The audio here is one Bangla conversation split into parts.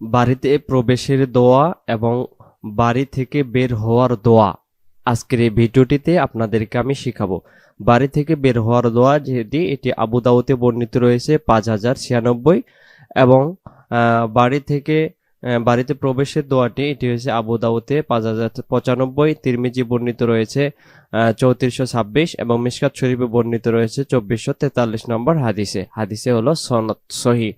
বাড়িতে প্রবেশের দোয়া এবং বাড়ি থেকে বের হওয়ার দোয়া। আজকের এই ভিডিওটিতে আপনাদেরকে আমি শিখাবো। বাড়ি থেকে বের হওয়ার দোয়া যেটি, এটি আবু দাউতে বর্ণিত রয়েছে পাঁচ হাজার ছিয়ানব্বই এবং বাড়ি থেকে বাড়িতে প্রবেশের দোয়াটি, এটি হয়েছে আবু দাউতে পাঁচ হাজার পঁচানব্বই, তিরমিজি বর্ণিত রয়েছে চৌত্রিশশো ছাব্বিশ এবং মিশকাত শরীফে বর্ণিত রয়েছে চব্বিশশো তেতাল্লিশ নম্বর হাদিসে। হাদিসে হলো সনদ সহি।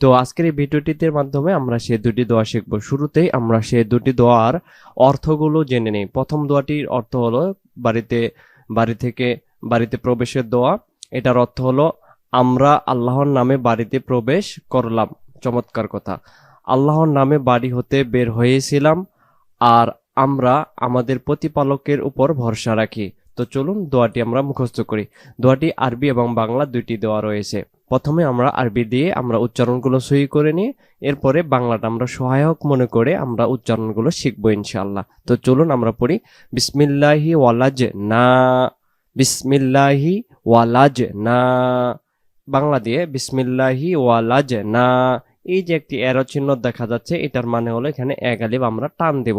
তো আজকের এই ভিডিওটির মাধ্যমে আমরা সে দুটি দোয়া শিখব। শুরুতেই আমরা সে দুটি দোয়ার অর্থগুলো জেনে নিই। প্রথম দোয়াটির অর্থ হলো বাড়িতে, বাড়ি থেকে বাড়িতে প্রবেশের দোয়া। এটার অর্থ হলো, আমরা আল্লাহর নামে বাড়িতে প্রবেশ করলাম। চমৎকার কথা। আল্লাহর নামে বাড়ি হতে বের হয়েছিলাম আর আমরা আমাদের প্রতিপালকের উপর ভরসা রাখি। তো চলুন দোয়াটি আমরা মুখস্থ করি। দোয়াটি আরবি এবং বাংলা দুইটি দোয়া রয়েছে। প্রথমে আমরা আরবি দিয়ে আমরা উচ্চারণগুলো সহি করে নিই, এরপরে বাংলাটা আমরা সহায়ক মনে করে আমরা উচ্চারণগুলো শিখব ইনশাআল্লাহ। তো চলুন আমরা পড়ি, বিসমিল্লাহি ওয়ালাজ না বিসমিল্লাহি ওয়ালাজ না বাংলা দিয়ে, বিসমিল্লাহি ওয়ালাজ না এই যে একটি এরো চিহ্ন দেখা যাচ্ছে, এটার মানে হলো এখানে এক আলিফ আমরা টান দেব।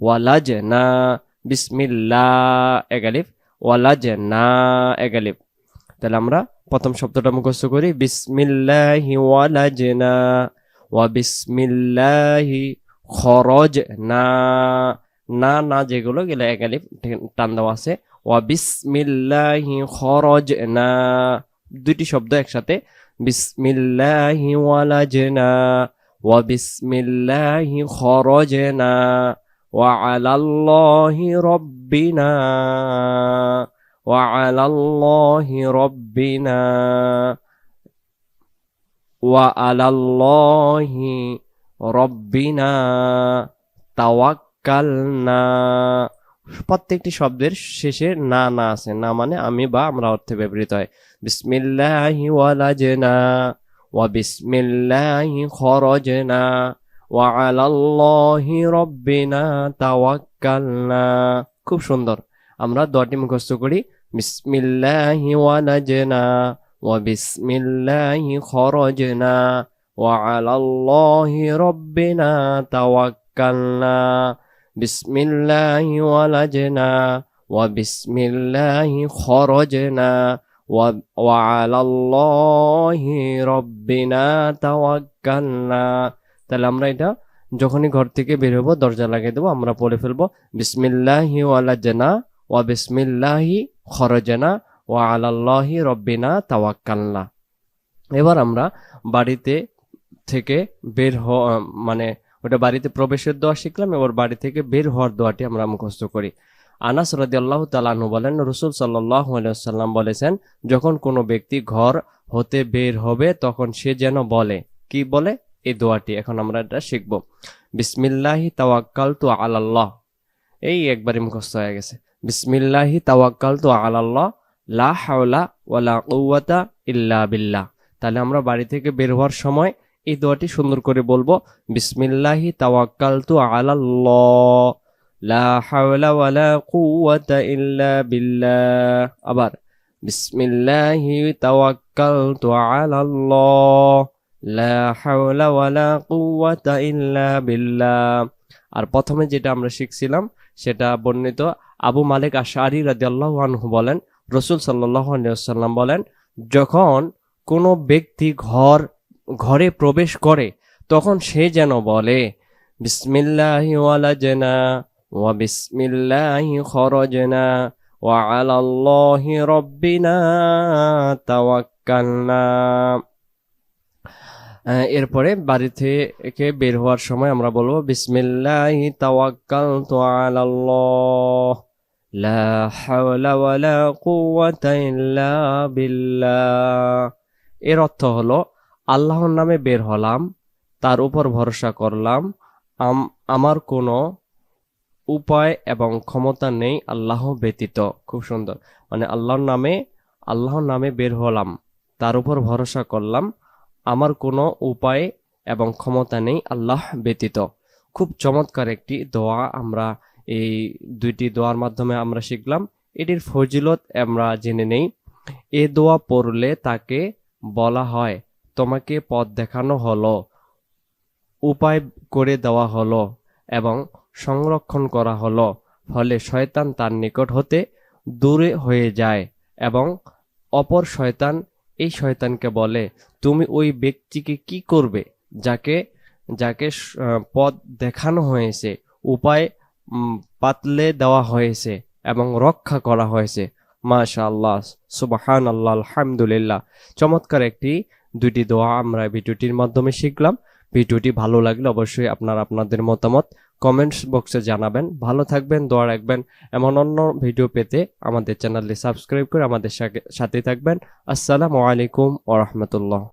ওয়ালাজ না বিসমিল্লা। এক ওয়ালাজ না এক তাহলে আমরা প্রথম শব্দটা মুখস্থ করি। বিসমিল্লাহি ওয়ালাজনা ওয়া বিসমিল্লাহি খরজনা। না না যেগুলো গেলে এক আলিফ টান দেওয়া আছে। ওয়া বিসমিল্লাহি খরজনা। দুইটি শব্দ একসাথে। বিসমিল্লাহি ওয়ালাজনা ওয়া বিসমিল্লাহি খরজনা। ওয়া আলাল্লাহি রব্বিনা। وعلى الله ربنا وعلى الله ربنا তাওয়াক্কালনা প্রত্যেকটি শব্দের শেষে না না আছে না মানে আমি বা আমরা অর্থে ব্যবহৃত হয় বিসমিল্লাহি ওয়ালাজনা ওয়া বিসমিল্লাহি খরজনা ওয়া আলাল্লাহি রব্বিনা তাওয়াক্কালনা খুব সুন্দর আমরা দোয়াটি মুখস্থ করি বিসমিল্লাহি ওয়ালাজনা ওয়া বিসমিল্লাহি খরজনা ওয়া আলাল্লাহি রব্বিনা তাওয়াক্কালনা বিসমিল্লাহি ওয়ালাজনা ওয়া বিসমিল্লাহি খরজনা ওয়া ওয়া আলাল্লাহি রব্বিনা তাওয়াক্কালনা তাহলে আমরা এটা যখনই ঘর থেকে বের হব, দরজা লাগিয়ে দেবো, আমরা পড়ে ফেলব, বিসমিল্লাহি ওয়ালাজনা ওয়া বিসমিল্লাহি খরজনা ওয়া আলাল্লাহি রব্বিনা তাওয়াক্কালনা। এবার আমরা বাড়িতে থেকে বের হওয়া মানে ওটা বাড়িতে প্রবেশের দোয়া শিখলাম, এবার বাড়ি থেকে বের হওয়ার দোয়াটি আমরা মুখস্থ করি। আনাস রাদিয়াল্লাহু তাআলাহু বলেন, রসুল সাল্লাহ সাল্লাম বলেছেন, যখন কোনো ব্যক্তি ঘর হতে বের হবে, তখন সে যেন বলে। কি বলে? এই দোয়াটি। এখন আমরা এটা শিখব। বিসমিল্লাহি তাওয়াক্কালতু আলাল্লাহ। এই একবারই মুখস্থ হয়ে গেছে। বিসমিল্লাহি তাওয়াক্কালতু আলাল্লাহ, লা হাওলা ওয়ালা কুওয়াতা ইল্লা বিল্লাহ। তাহলে আমরা বাড়ি থেকে বের হওয়ার সময় এই দোয়াটি সুন্দর করে বলব, বিসমিল্লাহি তাওয়াক্কালতু আলাল্লাহ, লা হাওলা ওয়ালা কুওয়াতা ইল্লা বিল্লাহ। আবার, বিসমিল্লাহি তাওয়াক্কালতু আলাল্লাহ, লা হাওলা ওয়ালা কুওয়াতা ইল্লা বিল্লাহ। আর প্রথমে যেটা আমরা শিখছিলাম, সেটা বর্ণিত আবু মালিক আশারি রাদিয়াল্লাহু আনহু বলেন, রসুল আলাইহি বলেন, যখন কোনো ব্যক্তি ঘর, ঘরে প্রবেশ করে, তখন সে যেন বলে এরপরে বাড়ি থেকে বের হওয়ার সময় আমরা বলব, বিসমিল্লাহি তাওয়াক্কালতু আলাল্লাহ। লা হাওলা ওয়ালা কুওয়াতা ইল্লা বিল্লাহ। এর অর্থ হলো, আল্লাহর নামে বের হলাম, তার উপর ভরসা করলাম, আম- আমার কোনো উপায় এবং ক্ষমতা নেই, আল্লাহ ব্যতীত। খুব সুন্দর। মানে আল্লাহর নামে আল্লাহর নামে বের হলাম, তার উপর ভরসা করলাম, আমার কোনো উপায় এবং ক্ষমতা নেই, আল্লাহ ব্যতীত। খুব চমৎকার একটি দোয়া আমরা এই দুইটি দোয়ার মাধ্যমে আমরা শিখলাম। এটির ফজিলত আমরা জেনে নেই। এ দোয়া পড়লে তাকে বলা হয়, তোমাকে পথ দেখানো হলো, উপায় করে দেওয়া হলো এবং সংরক্ষণ করা হলো। ফলে শয়তান তার নিকট হতে দূরে হয়ে যায় এবং অপর শয়তান এই শয়তানকে বলে, তুমি ওই ব্যক্তিকে কি করবে যাকে যাকে পথ দেখানো হয়েছে, উপায় পাতলে দেওয়া হয়েছে এবং রক্ষা করা হয়েছে। মাশা আল্লাহ সুবাহান আল্লাহ আলহামদুলিল্লাহ। চমৎকার একটি দুটি দোয়া আমরা ভিডিওটির মাধ্যমে শিখলাম। ভিডিওটি ভালো লাগলে অবশ্যই আপনার আপনাদের মতামত কমেন্টস বক্সে জানাবেন। ভালো থাকবেন, দোয়া রাখবেন। এমন অন্য ভিডিও পেতে আমাদের চ্যানেলটি সাবস্ক্রাইব করে আমাদের সাথে- থাকবেন। আসসালামু আলাইকুম ওরহমতুল্লাহ